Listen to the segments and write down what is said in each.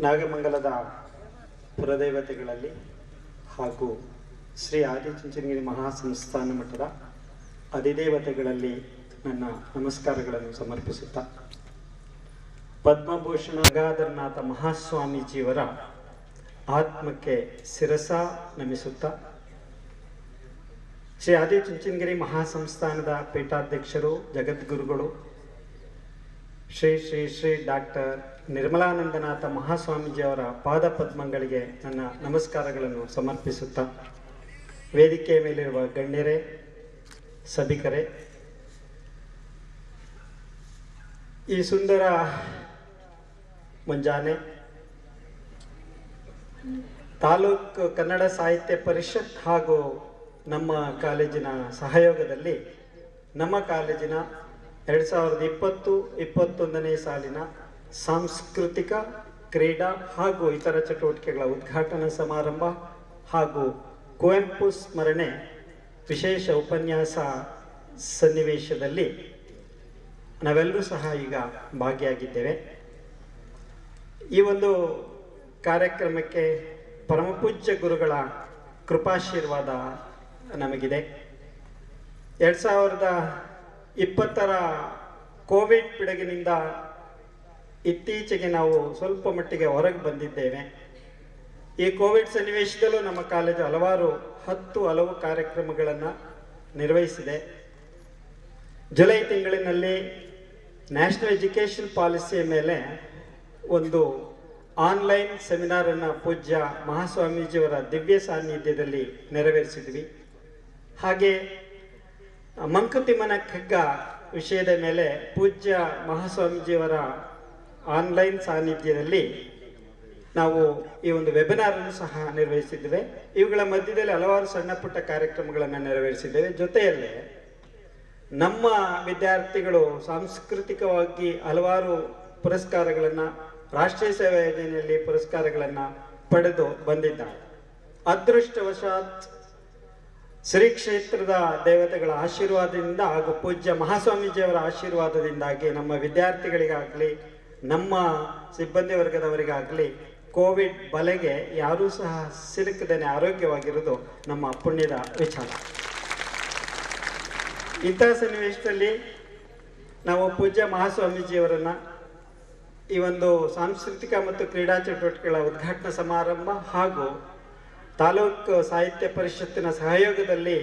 ನಾಗಮಂಗಲದ ಪುರದೇವತೆಗಳಲ್ಲಿ ಹಾಗೂ ಶ್ರೀ ಆದಿಚುಂಚನಗಿರಿ ಮಹಾಸಂಸ್ಥಾನ ಮಠದ ಅಧಿದೇವತೆಗಳಲ್ಲಿ ನನ್ನ ನಮಸ್ಕಾರಗಳನ್ನು ಸಮರ್ಪಿಸುತ್ತಾ ಪದ್ಮಭೂಷಣ ಗಂಗಾಧರನಾಥ ಮಹಾಸ್ವಾಮೀಜಿಯವರ ಆತ್ಮಕ್ಕೆ ಶಿರಸ ನಮಿಸುತ್ತಾ, ಶ್ರೀ ಆದಿಚುಂಚನಗಿರಿ ಮಹಾಸಂಸ್ಥಾನದ ಪೀಠಾಧ್ಯಕ್ಷರು, ಜಗದ್ಗುರುಗಳು, ಶ್ರೀ ಶ್ರೀ ಶ್ರೀ ಡಾಕ್ಟರ್ ನಿರ್ಮಲಾನಂದನಾಥ ಮಹಾಸ್ವಾಮೀಜಿಯವರ ಪಾದ ಪದ್ಮಗಳಿಗೆ ನನ್ನ ನಮಸ್ಕಾರಗಳನ್ನು ಸಮರ್ಪಿಸುತ್ತಾ, ವೇದಿಕೆಯ ಮೇಲಿರುವ ಗಣ್ಯರೇ, ಸಭಿಕರೇ, ಈ ಸುಂದರ ಮುಂಜಾನೆ ತಾಲೂಕು ಕನ್ನಡ ಸಾಹಿತ್ಯ ಪರಿಷತ್ ಹಾಗೂ ನಮ್ಮ ಕಾಲೇಜಿನ ಸಹಯೋಗದಲ್ಲಿ ನಮ್ಮ ಕಾಲೇಜಿನ ಎರಡು ಸಾವಿರದ ಇಪ್ಪತ್ತು, ಇಪ್ಪತ್ತೊಂದನೇ ಸಾಲಿನ ಸಾಂಸ್ಕೃತಿಕ, ಕ್ರೀಡಾ ಹಾಗೂ ಇತರ ಚಟುವಟಿಕೆಗಳ ಉದ್ಘಾಟನಾ ಸಮಾರಂಭ ಹಾಗೂ ಕುವೆಂಪು ಸ್ಮರಣೆ ವಿಶೇಷ ಉಪನ್ಯಾಸ ಸನ್ನಿವೇಶದಲ್ಲಿ ನಾವೆಲ್ಲರೂ ಸಹ ಈಗ ಭಾಗಿಯಾಗಿದ್ದೇವೆ. ಈ ಒಂದು ಕಾರ್ಯಕ್ರಮಕ್ಕೆ ಪರಮಪೂಜ್ಯ ಗುರುಗಳ ಕೃಪಾಶೀರ್ವಾದ ನಮಗಿದೆ. ಎರಡು ಸಾವಿರದ ಇಪ್ಪತ್ತರ ಕೋವಿಡ್ ಪಿಡುಗಿನಿಂದ ಇತ್ತೀಚೆಗೆ ನಾವು ಸ್ವಲ್ಪ ಮಟ್ಟಿಗೆ ಹೊರಗೆ ಬಂದಿದ್ದೇವೆ. ಈ ಕೋವಿಡ್ ಸನ್ನಿವೇಶದಲ್ಲೂ ನಮ್ಮ ಕಾಲೇಜು ಹಲವಾರು ಹತ್ತು ಹಲವು ಕಾರ್ಯಕ್ರಮಗಳನ್ನು ನಿರ್ವಹಿಸಿದೆ. ಜುಲೈ ತಿಂಗಳಿನಲ್ಲಿ ನ್ಯಾಷನಲ್ ಎಜುಕೇಷನ್ ಪಾಲಿಸಿಯ ಮೇಲೆ ಒಂದು ಆನ್ಲೈನ್ ಸೆಮಿನಾರನ್ನು ಪೂಜ್ಯ ಮಹಾಸ್ವಾಮೀಜಿಯವರ ದಿವ್ಯ ಸಾನ್ನಿಧ್ಯದಲ್ಲಿ ನೆರವೇರಿಸಿದ್ವಿ. ಹಾಗೆ ಮಂಕುತಿಮ್ಮನ ಕಗ್ಗ ವಿಷಯದ ಮೇಲೆ ಪೂಜ್ಯ ಮಹಾಸ್ವಾಮೀಜಿಯವರ ಆನ್ಲೈನ್ ಸಾನ್ನಿಧ್ಯದಲ್ಲಿ ನಾವು ಈ ಒಂದು ವೆಬಿನಾರ್ ಅನ್ನು ಸಹ ನಿರ್ವಹಿಸಿದ್ದೇವೆ. ಇವುಗಳ ಮಧ್ಯದಲ್ಲಿ ಹಲವಾರು ಸಣ್ಣ ಪುಟ್ಟ ಕಾರ್ಯಕ್ರಮಗಳನ್ನು ನೆರವೇರಿಸಿದ್ದೇವೆ. ಜೊತೆಯಲ್ಲೇ ನಮ್ಮ ವಿದ್ಯಾರ್ಥಿಗಳು ಸಾಂಸ್ಕೃತಿಕವಾಗಿ ಹಲವಾರು ಪುರಸ್ಕಾರಗಳನ್ನು, ರಾಷ್ಟ್ರೀಯ ಸೇವಾ ಯೋಜನೆಯಲ್ಲಿ ಪುರಸ್ಕಾರಗಳನ್ನು ಪಡೆದು ಬಂದಿದ್ದಾರೆ. ಅದೃಷ್ಟವಶಾತ್ ಶ್ರೀ ಕ್ಷೇತ್ರದ ದೇವತೆಗಳ ಆಶೀರ್ವಾದದಿಂದ ಹಾಗೂ ಪೂಜ್ಯ ಮಹಾಸ್ವಾಮೀಜಿಯವರ ಆಶೀರ್ವಾದದಿಂದಾಗಿ ನಮ್ಮ ವಿದ್ಯಾರ್ಥಿಗಳಿಗಾಗಲಿ ನಮ್ಮ ಸಿಬ್ಬಂದಿ ವರ್ಗದವರಿಗಾಗಲಿ ಕೋವಿಡ್ ಬಲೆಗೆ ಯಾರೂ ಸಹ ಸಿಲುಕದೇನೆ ಆರೋಗ್ಯವಾಗಿರೋದು ನಮ್ಮ ಪುಣ್ಯದ ವಿಚಾರ. ಇಂತಹ ಸನ್ನಿವೇಶದಲ್ಲಿ ನಾವು ಪೂಜ್ಯ ಮಹಾಸ್ವಾಮೀಜಿಯವರನ್ನ ಈ ಒಂದು ಸಾಂಸ್ಕೃತಿಕ ಮತ್ತು ಕ್ರೀಡಾ ಚಟುವಟಿಕೆಗಳ ಉದ್ಘಾಟನಾ ಸಮಾರಂಭ ಹಾಗೂ ತಾಲೂಕು ಸಾಹಿತ್ಯ ಪರಿಷತ್ತಿನ ಸಹಯೋಗದಲ್ಲಿ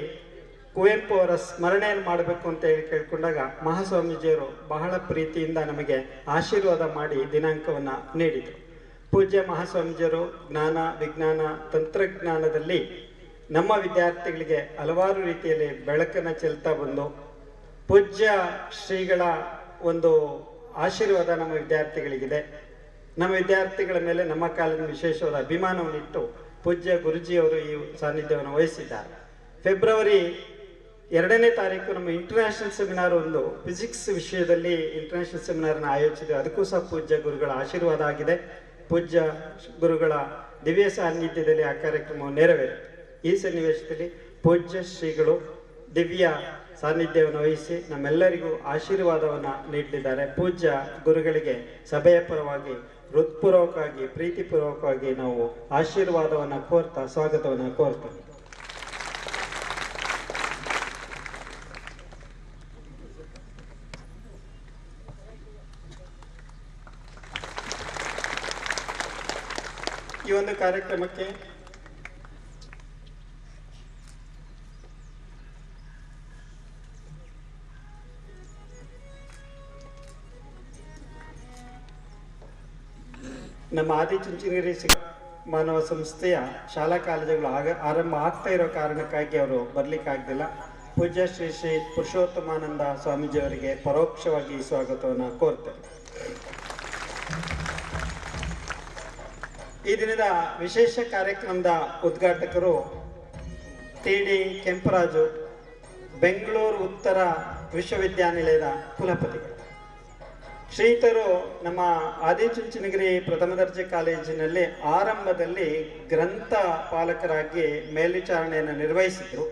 ಕುವೆಂಪು ಅವರ ಸ್ಮರಣೆಯನ್ನು ಮಾಡಬೇಕು ಅಂತ ಹೇಳಿ ಕೇಳಿಕೊಂಡಾಗ ಮಹಾಸ್ವಾಮೀಜಿಯವರು ಬಹಳ ಪ್ರೀತಿಯಿಂದ ನಮಗೆ ಆಶೀರ್ವಾದ ಮಾಡಿ ದಿನಾಂಕವನ್ನು ನೀಡಿದರು. ಪೂಜ್ಯ ಮಹಾಸ್ವಾಮೀಜಿಯವರು ಜ್ಞಾನ, ವಿಜ್ಞಾನ, ತಂತ್ರಜ್ಞಾನದಲ್ಲಿ ನಮ್ಮ ವಿದ್ಯಾರ್ಥಿಗಳಿಗೆ ಹಲವಾರು ರೀತಿಯಲ್ಲಿ ಬೆಳಕನ್ನು ಚೆಲ್ತಾ ಬಂದು ಪೂಜ್ಯ ಶ್ರೀಗಳ ಒಂದು ಆಶೀರ್ವಾದ ನಮ್ಮ ವಿದ್ಯಾರ್ಥಿಗಳಿಗಿದೆ. ನಮ್ಮ ವಿದ್ಯಾರ್ಥಿಗಳ ಮೇಲೆ ನಮ್ಮ ಕಾಲದ ವಿಶೇಷವಾದ ಅಭಿಮಾನವನ್ನಿಟ್ಟು ಪೂಜ್ಯ ಗುರುಜಿಯವರು ಈ ಸಾನ್ನಿಧ್ಯವನ್ನು ವಹಿಸಿದ್ದಾರೆ. ಫೆಬ್ರವರಿ ಎರಡನೇ ತಾರೀಕು ನಮ್ಮ ಇಂಟರ್ನ್ಯಾಷನಲ್ ಸೆಮಿನಾರ್ ಒಂದು ಫಿಸಿಕ್ಸ್ ವಿಷಯದಲ್ಲಿ ಇಂಟರ್ನ್ಯಾಷನಲ್ ಸೆಮಿನಾರ್ನ ಆಯೋಜಿಸಿದೆ. ಅದಕ್ಕೂ ಸಹ ಪೂಜ್ಯ ಗುರುಗಳ ಆಶೀರ್ವಾದ ಆಗಿದೆ. ಪೂಜ್ಯ ಗುರುಗಳ ದಿವ್ಯ ಸಾನ್ನಿಧ್ಯದಲ್ಲಿ ಆ ಕಾರ್ಯಕ್ರಮವು ನೆರವೇರಿತು. ಈ ಸನ್ನಿವೇಶದಲ್ಲಿ ಪೂಜ್ಯ ಶ್ರೀಗಳು ದಿವ್ಯ ಸಾನ್ನಿಧ್ಯವನ್ನು ವಹಿಸಿ ನಮ್ಮೆಲ್ಲರಿಗೂ ಆಶೀರ್ವಾದವನ್ನು ನೀಡಲಿದ್ದಾರೆ. ಪೂಜ್ಯ ಗುರುಗಳಿಗೆ ಸಭೆಯ ಪರವಾಗಿ ಹೃತ್ಪೂರ್ವಕವಾಗಿ, ಪ್ರೀತಿಪೂರ್ವಕವಾಗಿ ನಾವು ಆಶೀರ್ವಾದವನ್ನು ಕೋರ್ತಾ, ಸ್ವಾಗತವನ್ನು ಕೋರ್ತೇವೆ. ಕಾರ್ಯಕ್ರಮಕ್ಕೆ ನಮ್ಮ ಆದಿಚುಂಚನಗಿರಿ ಮಾನವ ಸಂಸ್ಥೆಯ ಶಾಲಾ ಕಾಲೇಜುಗಳು ಆಗ ಆರಂಭ ಆಗ್ತಾ ಇರೋ ಕಾರಣಕ್ಕಾಗಿ ಅವರು ಬರ್ಲಿಕ್ಕಾಗ್ದಿಲ್ಲ ಪೂಜ್ಯ ಶ್ರೀ ಶ್ರೀ ಪುರುಷೋತ್ತಮಾನಂದ ಸ್ವಾಮೀಜಿಯವರಿಗೆ ಪರೋಕ್ಷವಾಗಿ ಸ್ವಾಗತವನ್ನು ಕೋರ್ತೇನೆ. ಈ ದಿನದ ವಿಶೇಷ ಕಾರ್ಯಕ್ರಮದ ಉದ್ಘಾಟಕರು ಟಿ ಡಿ ಕೆಂಪರಾಜು, ಬೆಂಗಳೂರು ಉತ್ತರ ವಿಶ್ವವಿದ್ಯಾನಿಲಯದ ಕುಲಪತಿಗಳು ಶ್ರೀತರು ನಮ್ಮ ಆದಿಚುಂಚನಗಿರಿ ಪ್ರಥಮ ದರ್ಜೆ ಕಾಲೇಜಿನಲ್ಲಿ ಆರಂಭದಲ್ಲಿ ಗ್ರಂಥ ಪಾಲಕರಾಗಿ ಮೇಲ್ವಿಚಾರಣೆಯನ್ನು ನಿರ್ವಹಿಸಿದರು.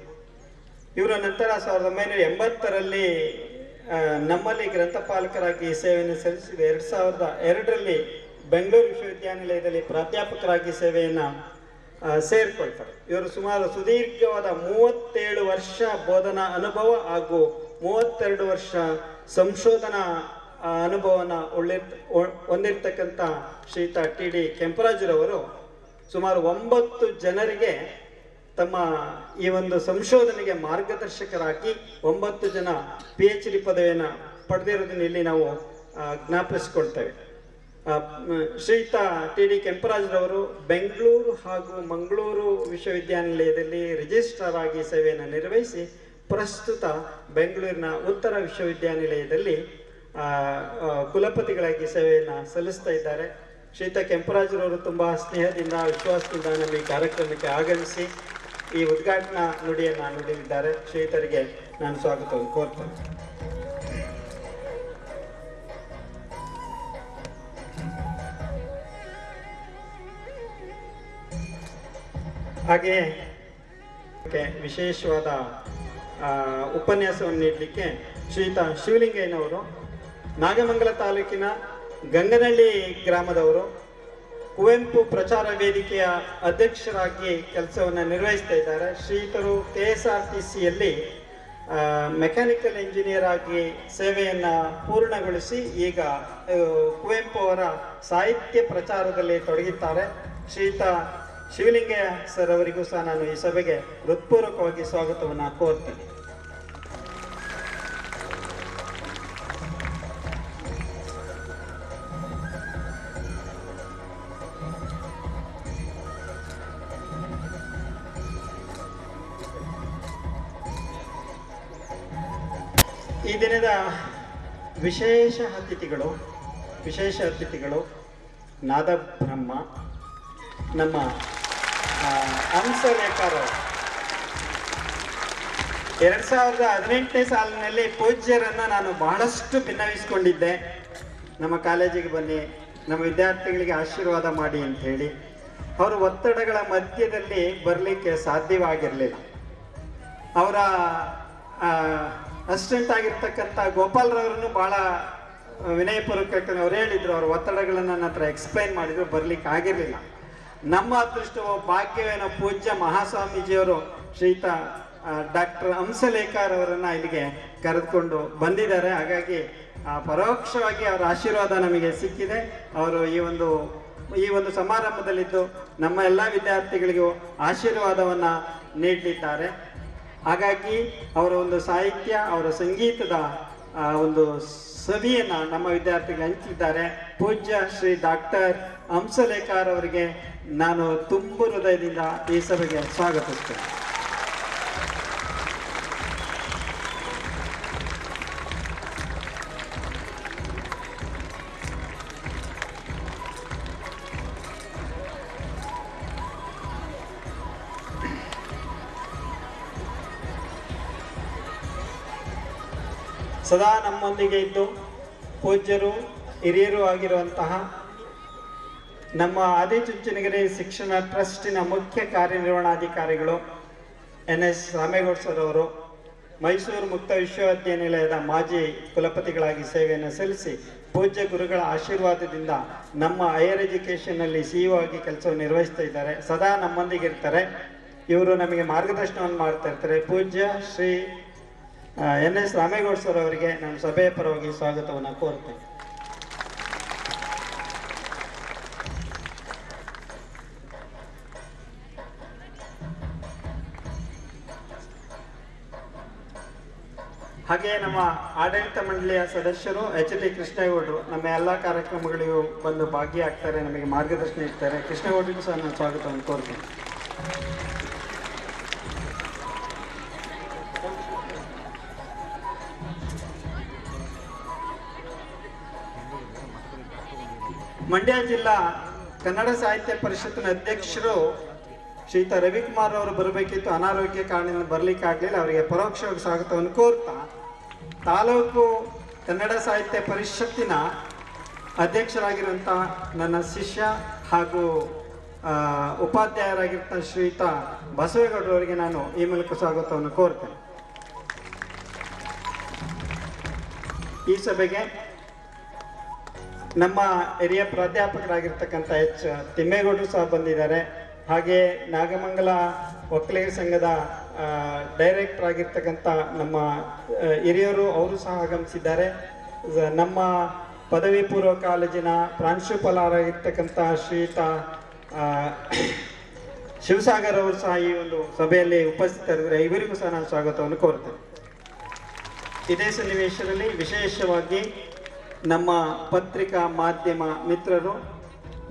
ಇವರ ನಂತರ ಸಾವಿರದ ಒಂಬೈನೂರ ಎಂಬತ್ತರಲ್ಲಿ ನಮ್ಮಲ್ಲಿ ಗ್ರಂಥಪಾಲಕರಾಗಿ ಸೇವೆಯನ್ನು ಸಲ್ಲಿಸಿದ ಎರಡು ಸಾವಿರದ ಎರಡರಲ್ಲಿ ಬೆಂಗಳೂರು ವಿಶ್ವವಿದ್ಯಾನಿಲಯದಲ್ಲಿ ಪ್ರಾಧ್ಯಾಪಕರಾಗಿ ಸೇವೆಯನ್ನು ಸೇರಿಕೊಳ್ತಾರೆ. ಇವರು ಸುಮಾರು ಸುದೀರ್ಘವಾದ ಮೂವತ್ತೇಳು ವರ್ಷ ಬೋಧನಾ ಅನುಭವ ಹಾಗೂ ಮೂವತ್ತೆರಡು ವರ್ಷ ಸಂಶೋಧನಾ ಅನುಭವನ ಉಳ್ಳಿರ್ ಹೊಂದಿರ್ತಕ್ಕಂಥ ಶ್ರೀತ ಟಿ ಡಿ ಕೆಂಪರಾಜರವರು ಸುಮಾರು ಒಂಬತ್ತು ಜನರಿಗೆ ತಮ್ಮ ಈ ಒಂದು ಸಂಶೋಧನೆಗೆ ಮಾರ್ಗದರ್ಶಕರಾಗಿ ಒಂಬತ್ತು ಜನ ಪಿ ಎಚ್ ಡಿ ಪದವಿಯನ್ನು ಪಡೆದಿರೋದನ್ನ ಇಲ್ಲಿ ನಾವು ಜ್ಞಾಪಿಸ್ಕೊಳ್ತೇವೆ ಶ್ರೀಯುತ ಟಿ ಡಿ ಕೆಂಪರಾಜ್ರವರು ಬೆಂಗಳೂರು ಹಾಗೂ ಮಂಗಳೂರು ವಿಶ್ವವಿದ್ಯಾನಿಲಯದಲ್ಲಿ ರಿಜಿಸ್ಟ್ರಾರ್ ಆಗಿ ಸೇವೆಯನ್ನು ನಿರ್ವಹಿಸಿ, ಪ್ರಸ್ತುತ ಬೆಂಗಳೂರಿನ ಉತ್ತರ ವಿಶ್ವವಿದ್ಯಾನಿಲಯದಲ್ಲಿ ಕುಲಪತಿಗಳಾಗಿ ಸೇವೆಯನ್ನು ಸಲ್ಲಿಸ್ತಾ ಇದ್ದಾರೆ. ಶ್ರೀಯುತ ಕೆಂಪರಾಜರವರು ತುಂಬ ಸ್ನೇಹದಿಂದ, ವಿಶ್ವಾಸದಿಂದ ನಮ್ಮ ಈ ಕಾರ್ಯಕ್ರಮಕ್ಕೆ ಆಗಮಿಸಿ, ಈ ಉದ್ಘಾಟನಾ ನುಡಿಯನ್ನು ನುಡಿದಿದ್ದಾರೆ. ಶ್ರೀಯುತರಿಗೆ ನಾನು ಸ್ವಾಗತವನ್ನು ಕೋರ್ತೇನೆ ಹಾಗೆಯೇ ವಿಶೇಷವಾದ ಉಪನ್ಯಾಸವನ್ನು ನೀಡಲಿಕ್ಕೆ ಶ್ರೀಯುತ ಶಿವಲಿಂಗಯ್ಯನವರು, ನಾಗಮಂಗಲ ತಾಲೂಕಿನ ಗಂಗನಹಳ್ಳಿ ಗ್ರಾಮದವರು, ಕುವೆಂಪು ಪ್ರಚಾರ ವೇದಿಕೆಯ ಅಧ್ಯಕ್ಷರಾಗಿ ಕೆಲಸವನ್ನು ನಿರ್ವಹಿಸ್ತಾ ಇದ್ದಾರೆ. ಶ್ರೀತರು ಕೆ ಎಸ್ ಆರ್ ಟಿ ಸಿಯಲ್ಲಿ ಮೆಕ್ಯಾನಿಕಲ್ ಇಂಜಿನಿಯರ್ ಆಗಿ ಸೇವೆಯನ್ನು ಪೂರ್ಣಗೊಳಿಸಿ ಈಗ ಕುವೆಂಪು ಅವರ ಸಾಹಿತ್ಯ ಪ್ರಚಾರದಲ್ಲಿ ತೊಡಗಿದ್ದಾರೆ. ಶ್ರೀಯುತ ಶಿವಲಿಂಗಯ್ಯ ಸರ್ ಅವರಿಗೂ ಸಹ ನಾನು ಈ ಸಭೆಗೆ ಹೃತ್ಪೂರ್ವಕವಾಗಿ ಸ್ವಾಗತವನ್ನು ಕೋರ್ತೇನೆ. ಈ ದಿನದ ವಿಶೇಷ ಅತಿಥಿಗಳು ವಿಶೇಷ ಅತಿಥಿಗಳು ನಾದಬ್ರಹ್ಮ, ನಮ್ಮ ಆ, ಹಂಸ ನೇಕಾರ ಎರಡು ಸಾವಿರದ ಹದಿನೆಂಟನೇ ಸಾಲಿನಲ್ಲಿ ಪೂಜ್ಯರನ್ನು ನಾನು ಬಹಳಷ್ಟು ಭಿನ್ನವಿಸ್ಕೊಂಡಿದ್ದೆ ನಮ್ಮ ಕಾಲೇಜಿಗೆ ಬನ್ನಿ ನಮ್ಮ ವಿದ್ಯಾರ್ಥಿಗಳಿಗೆ ಆಶೀರ್ವಾದ ಮಾಡಿ ಅಂತ ಹೇಳಿ ಅವರು ಒತ್ತಡಗಳ ಮಧ್ಯದಲ್ಲಿ ಬರಲಿಕ್ಕೆ ಸಾಧ್ಯವಾಗಿರಲಿಲ್ಲ. ಅವರ ಅಸಿಸ್ಟೆಂಟ್ ಆಗಿರ್ತಕ್ಕಂಥ ಗೋಪಾಲ್ರವ್ರನ್ನು ಭಾಳ ವಿನಯಪೂರ್ವಕ ಅವ್ರು ಹೇಳಿದ್ರು ಅವ್ರ ಒತ್ತಡಗಳನ್ನು ನನ್ನ ಹತ್ರ ಎಕ್ಸ್ಪ್ಲೈನ್ ಮಾಡಿದ್ರು ಬರ್ಲಿಕ್ಕೆ ಆಗಿರಲಿಲ್ಲ. ನಮ್ಮ ಅದೃಷ್ಟವೋ ಭಾಗ್ಯವೇನೋ ಪೂಜ್ಯ ಮಹಾಸ್ವಾಮೀಜಿಯವರು ಶ್ರೀತ ಡಾಕ್ಟರ್ ಹಂಸಲೇಖರ್ ಅವರನ್ನ ಇಲ್ಲಿಗೆ ಕರೆದುಕೊಂಡು ಬಂದಿದ್ದಾರೆ. ಹಾಗಾಗಿ ಪರೋಕ್ಷವಾಗಿ ಅವರ ಆಶೀರ್ವಾದ ನಮಗೆ ಸಿಕ್ಕಿದೆ. ಅವರು ಈ ಒಂದು ಈ ಒಂದು ಸಮಾರಂಭದಲ್ಲಿದ್ದು ನಮ್ಮ ಎಲ್ಲ ವಿದ್ಯಾರ್ಥಿಗಳಿಗೂ ಆಶೀರ್ವಾದವನ್ನ ನೀಡಲಿದ್ದಾರೆ. ಹಾಗಾಗಿ, ಅವರ ಒಂದು ಸಾಹಿತ್ಯ, ಅವರ ಸಂಗೀತದ ಒಂದು ಸವಿಯನ್ನ ನಮ್ಮ ವಿದ್ಯಾರ್ಥಿಗಳು ಹಂಚಿದ್ದಾರೆ. ಪೂಜ್ಯ ಶ್ರೀ ಡಾಕ್ಟರ್ ಹಂಸಲೇಖಾರ್ ಅವರಿಗೆ ನಾನು ತುಂಬು ಹೃದಯದಿಂದ ಈ ಸಭೆಗೆ ಸ್ವಾಗತಿಸ್ತೇನೆ. ಸದಾ ನಮ್ಮೊಂದಿಗೆ ಇದ್ದು ಪೂಜ್ಯರು, ಹಿರಿಯರು ಆಗಿರುವಂತಹ ನಮ್ಮ ಆದಿಚುಂಚನಗಿರಿ ಶಿಕ್ಷಣ ಟ್ರಸ್ಟಿನ ಮುಖ್ಯ ಕಾರ್ಯನಿರ್ವಹಣಾಧಿಕಾರಿಗಳು ಎನ್ ಎಸ್ ರಾಮೇಗೌಡ ಸರ್ ಅವರು, ಮೈಸೂರು ಮುಕ್ತ ವಿಶ್ವವಿದ್ಯಾನಿಲಯದ ಮಾಜಿ ಕುಲಪತಿಗಳಾಗಿ ಸೇವೆಯನ್ನು ಸಲ್ಲಿಸಿ ಪೂಜ್ಯ ಗುರುಗಳ ಆಶೀರ್ವಾದದಿಂದ ನಮ್ಮ ಹೈಯರ್ ಎಜುಕೇಷನ್ನಲ್ಲಿ ಸಿ ಆಗಿ ಕೆಲಸವನ್ನು ನಿರ್ವಹಿಸ್ತಾ ಇದ್ದಾರೆ. ಸದಾ ನಮ್ಮೊಂದಿಗೆ ಇರ್ತಾರೆ. ಇವರು ನಮಗೆ ಮಾರ್ಗದರ್ಶನವನ್ನು ಮಾಡ್ತಾ ಇರ್ತಾರೆ. ಪೂಜ್ಯ Shri N S Ramegowda sir ಅವರಿಗೆ ನಾನು ಸಭೆಯ ಪರವಾಗಿ ಸ್ವಾಗತವನ್ನು ಕೋರ್ತೇನೆ. ಹಾಗೆ ನಮ್ಮ ಆಡಳಿತ ಮಂಡಳಿಯ ಸದಸ್ಯರು ಎಚ್ ಡಿ ಕೃಷ್ಣೇಗೌಡರು ನಮ್ಮ ಎಲ್ಲ ಕಾರ್ಯಕ್ರಮಗಳಿಗೂ ಬಂದು ಭಾಗಿಯಾಗ್ತಾರೆ, ನಮಗೆ ಮಾರ್ಗದರ್ಶನ ಇರ್ತಾರೆ. ಕೃಷ್ಣೇಗೌಡರಿಗೂ ಸಹ ನಾನು ಸ್ವಾಗತವನ್ನು ಕೋರ್ತೇನೆ. ಮಂಡ್ಯ ಜಿಲ್ಲಾ ಕನ್ನಡ ಸಾಹಿತ್ಯ ಪರಿಷತ್ತಿನ ಅಧ್ಯಕ್ಷರು ಶ್ರೀತ ರವಿಕುಮಾರ್ ಅವರು ಬರಬೇಕಿತ್ತು. ಅನಾರೋಗ್ಯ ಕಾರಣದಿಂದ ಬರ್ಲಿಕ್ಕೆ ಆಗಲಿಲ್ಲ. ಅವರಿಗೆ ಪರೋಕ್ಷವಾಗಿ ಸ್ವಾಗತವನ್ನು ಕೋರ್ತಾ ತಾಲೂಕು ಕನ್ನಡ ಸಾಹಿತ್ಯ ಪರಿಷತ್ತಿನ ಅಧ್ಯಕ್ಷರಾಗಿರುವಂತಹ ನನ್ನ ಶಿಷ್ಯ ಹಾಗೂ ಶ್ರೀತ ಶ್ರೀಯುತ ಬಸವೇಗೌಡರವರಿಗೆ ನಾನು ಈ ಮೂಲಕ ಸ್ವಾಗತವನ್ನು ಕೋರ್ತೇನೆ. ಈ ಸಭೆಗೆ ನಮ್ಮ ಹಿರಿಯ ಪ್ರಾಧ್ಯಾಪಕರಾಗಿರ್ತಕ್ಕಂಥ ಎಚ್ ತಿಮ್ಮೇಗೌಡರು ಸಹ ಬಂದಿದ್ದಾರೆ. ಹಾಗೆ ನಾಗಮಂಗಲ ಒಕ್ಕಲಿಗ ಸಂಘದ ಡೈರೆಕ್ಟರ್ ಆಗಿರ್ತಕ್ಕಂಥ ನಮ್ಮ ಹಿರಿಯರು ಅವರು ಸಹ ಆಗಮಿಸಿದ್ದಾರೆ. ನಮ್ಮ ಪದವಿ ಪೂರ್ವ ಕಾಲೇಜಿನ ಪ್ರಾಂಶುಪಾಲರಾಗಿರ್ತಕ್ಕಂಥ ಶ್ರೀಯುತ ಶಿವಸಾಗರ್ ಅವರು ಸಹ ಈ ಒಂದು ಸಭೆಯಲ್ಲಿ ಉಪಸ್ಥಿತರಿದ್ದಾರೆ. ಇವರಿಗೂ ಸಹ ನಾನು ಸ್ವಾಗತವನ್ನು ಕೋರ್ತೇನೆ ಇದೇ ಸನ್ನಿವೇಶದಲ್ಲಿ ವಿಶೇಷವಾಗಿ ನಮ್ಮ ಪತ್ರಿಕಾ ಮಾಧ್ಯಮ ಮಿತ್ರರು,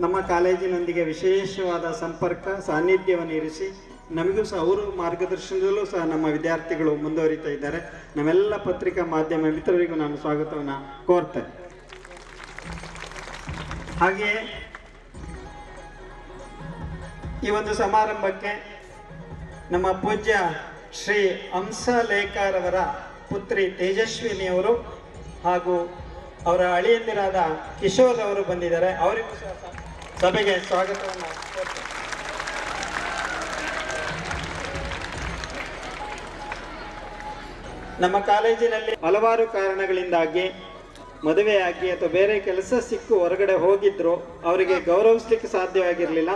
ನಮ್ಮ ಕಾಲೇಜಿನೊಂದಿಗೆ ವಿಶೇಷವಾದ ಸಂಪರ್ಕ, ಸಾನ್ನಿಧ್ಯವನ್ನು ಇರಿಸಿ, ನಮಗೂ ಸಹ ಅವರು ಮಾರ್ಗದರ್ಶನದಲ್ಲೂ ಸಹ ನಮ್ಮ ವಿದ್ಯಾರ್ಥಿಗಳು ಮುಂದುವರಿತಾ ಇದ್ದಾರೆ. ನಮ್ಮೆಲ್ಲ ಪತ್ರಿಕಾ ಮಾಧ್ಯಮ ಮಿತ್ರರಿಗೂ ನಾನು ಸ್ವಾಗತವನ್ನು ಕೋರ್ತೇನೆ ಹಾಗೆಯೇ, ಈ ಒಂದು ಸಮಾರಂಭಕ್ಕೆ ನಮ್ಮ ಪೂಜ್ಯ ಶ್ರೀ ಹಂಸಲೇಖರವರ ಪುತ್ರಿ ತೇಜಸ್ವಿನಿಯವರು ಹಾಗೂ ಅವರ ಅಳಿಯಂದಿರಾದ ಕಿಶೋರ್ ಅವರು ಬಂದಿದ್ದಾರೆ ಅವರಿಗೂ ಸಹ ಸಭೆಗೆ ಸ್ವಾಗತವನ್ನು. ನಮ್ಮ ಕಾಲೇಜಿನಲ್ಲಿ ಹಲವಾರು ಕಾರಣಗಳಿಂದಾಗಿ, ಮದುವೆಯಾಗಿ ಅಥವಾ ಬೇರೆ ಕೆಲಸ ಸಿಕ್ಕು ಹೊರಗಡೆ ಹೋಗಿದ್ರು, ಅವರಿಗೆ ಗೌರವಿಸ್ಲಿಕ್ಕೆ ಸಾಧ್ಯವಾಗಿರಲಿಲ್ಲ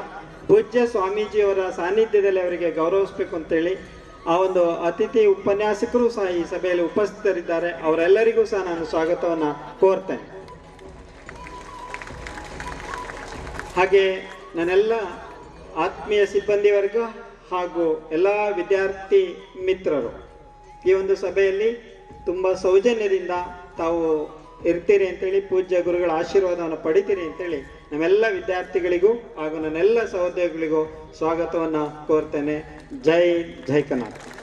ಪೂಜ್ಯ ಸ್ವಾಮೀಜಿಯವರ ಸಾನ್ನಿಧ್ಯದಲ್ಲಿ ಅವರಿಗೆ ಗೌರವಿಸ್ಬೇಕು ಅಂತೇಳಿ ಆ ಒಂದು ಅತಿಥಿ ಉಪನ್ಯಾಸಕರು ಸಹ ಈ ಸಭೆಯಲ್ಲಿ ಉಪಸ್ಥಿತರಿದ್ದಾರೆ. ಅವರೆಲ್ಲರಿಗೂ ಸಹ ನಾನು ಸ್ವಾಗತವನ್ನು ಕೋರ್ತೇನೆ. ಹಾಗೆ ನನ್ನೆಲ್ಲ ಆತ್ಮೀಯ ಸಿಬ್ಬಂದಿ ವರ್ಗ ಹಾಗೂ ಎಲ್ಲ ವಿದ್ಯಾರ್ಥಿ ಮಿತ್ರರು, ಈ ಒಂದು ಸಭೆಯಲ್ಲಿ ತುಂಬ ಸೌಜನ್ಯದಿಂದ ತಾವು ಇರ್ತೀರಿ ಅಂತೇಳಿ ಪೂಜ್ಯ ಗುರುಗಳ ಆಶೀರ್ವಾದವನ್ನು ಪಡಿತೀರಿ ಅಂತೇಳಿ ನಮ್ಮೆಲ್ಲ ವಿದ್ಯಾರ್ಥಿಗಳಿಗೂ ಹಾಗೂ ನನ್ನೆಲ್ಲ ಸಹೋದ್ಯೋಗಿಗಳಿಗೂ ಸ್ವಾಗತವನ್ನು ಕೋರ್ತೇನೆ. ಜೈ ಜೈ ಕರ್ನಾಟಕ.